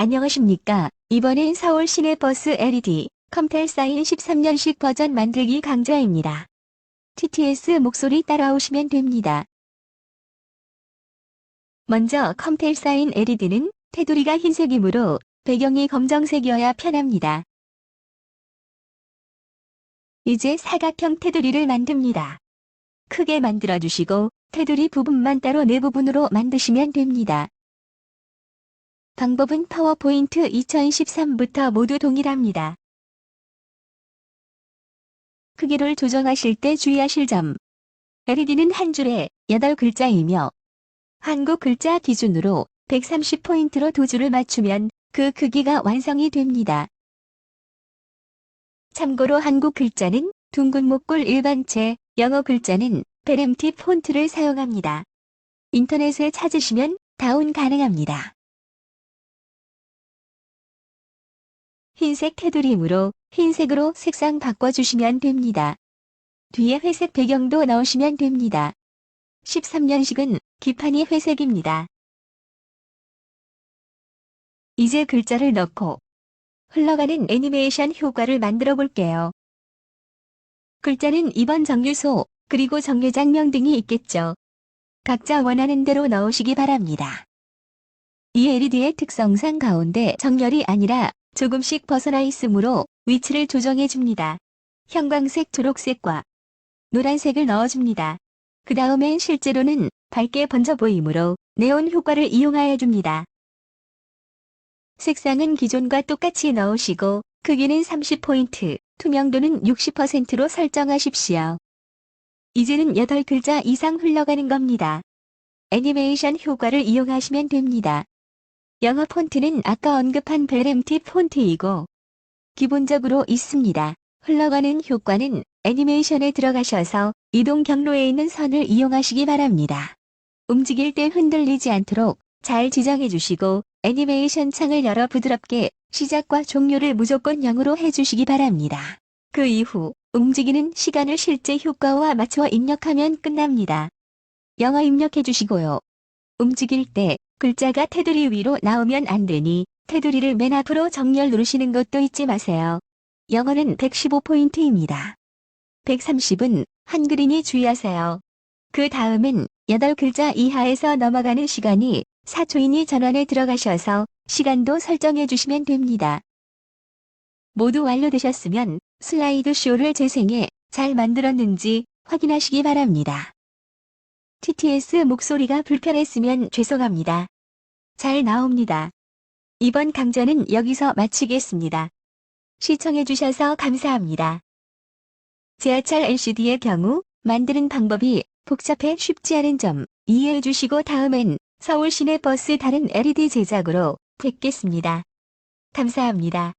안녕하십니까. 이번엔 서울 시내버스 LED 컴텔 사인 13년식 버전 만들기 강좌입니다. TTS 목소리 따라오시면 됩니다. 먼저 컴텔 사인 LED는 테두리가 흰색이므로 배경이 검정색이어야 편합니다. 이제 사각형 테두리를 만듭니다. 크게 만들어주시고 테두리 부분만 따로 네 부분으로 만드시면 됩니다. 방법은 파워포인트 2013부터 모두 동일합니다. 크기를 조정하실 때 주의하실 점. LED는 한 줄에 8글자이며 한국 글자 기준으로 130포인트로 두 줄을 맞추면 그 크기가 완성이 됩니다. 참고로 한국 글자는 둥근 목골 일반체, 영어 글자는 베렘티 폰트를 사용합니다. 인터넷에 찾으시면 다운 가능합니다. 흰색 테두리므로 흰색으로 색상 바꿔주시면 됩니다. 뒤에 회색 배경도 넣으시면 됩니다. 13년식은 기판이 회색입니다. 이제 글자를 넣고 흘러가는 애니메이션 효과를 만들어 볼게요. 글자는 2번 정류소, 그리고 정류장명 등이 있겠죠. 각자 원하는 대로 넣으시기 바랍니다. 이 LED의 특성상 가운데 정렬이 아니라 조금씩 벗어나 있으므로 위치를 조정해 줍니다. 형광색 초록색과 노란색을 넣어줍니다. 그 다음엔 실제로는 밝게 번져 보이므로 네온 효과를 이용하여 줍니다. 색상은 기존과 똑같이 넣으시고 크기는 30포인트, 투명도는 60%로 설정하십시오. 이제는 8글자 이상 흘러가는 겁니다. 애니메이션 효과를 이용하시면 됩니다. 영어 폰트는 아까 언급한 베렘티 폰트이고 기본적으로 있습니다. 흘러가는 효과는 애니메이션에 들어가셔서 이동 경로에 있는 선을 이용하시기 바랍니다. 움직일 때 흔들리지 않도록 잘 지정해 주시고 애니메이션 창을 열어 부드럽게 시작과 종료를 무조건 0으로 해주시기 바랍니다. 그 이후 움직이는 시간을 실제 효과와 맞춰 입력하면 끝납니다. 영어 입력해 주시고요. 움직일 때 글자가 테두리 위로 나오면 안 되니 테두리를 맨 앞으로 정렬 누르시는 것도 잊지 마세요. 영어는 115포인트입니다. 130은 한글이니 주의하세요. 그 다음은 8글자 이하에서 넘어가는 시간이 4초이니 전원에 들어가셔서 시간도 설정해 주시면 됩니다. 모두 완료되셨으면 슬라이드 쇼를 재생해 잘 만들었는지 확인하시기 바랍니다. TTS 목소리가 불편했으면 죄송합니다. 잘 나옵니다. 이번 강좌는 여기서 마치겠습니다. 시청해주셔서 감사합니다. 지하철 LCD의 경우 만드는 방법이 복잡해 쉽지 않은 점 이해해 주시고 다음엔 서울 시내 버스 다른 LED 제작으로 뵙겠습니다. 감사합니다.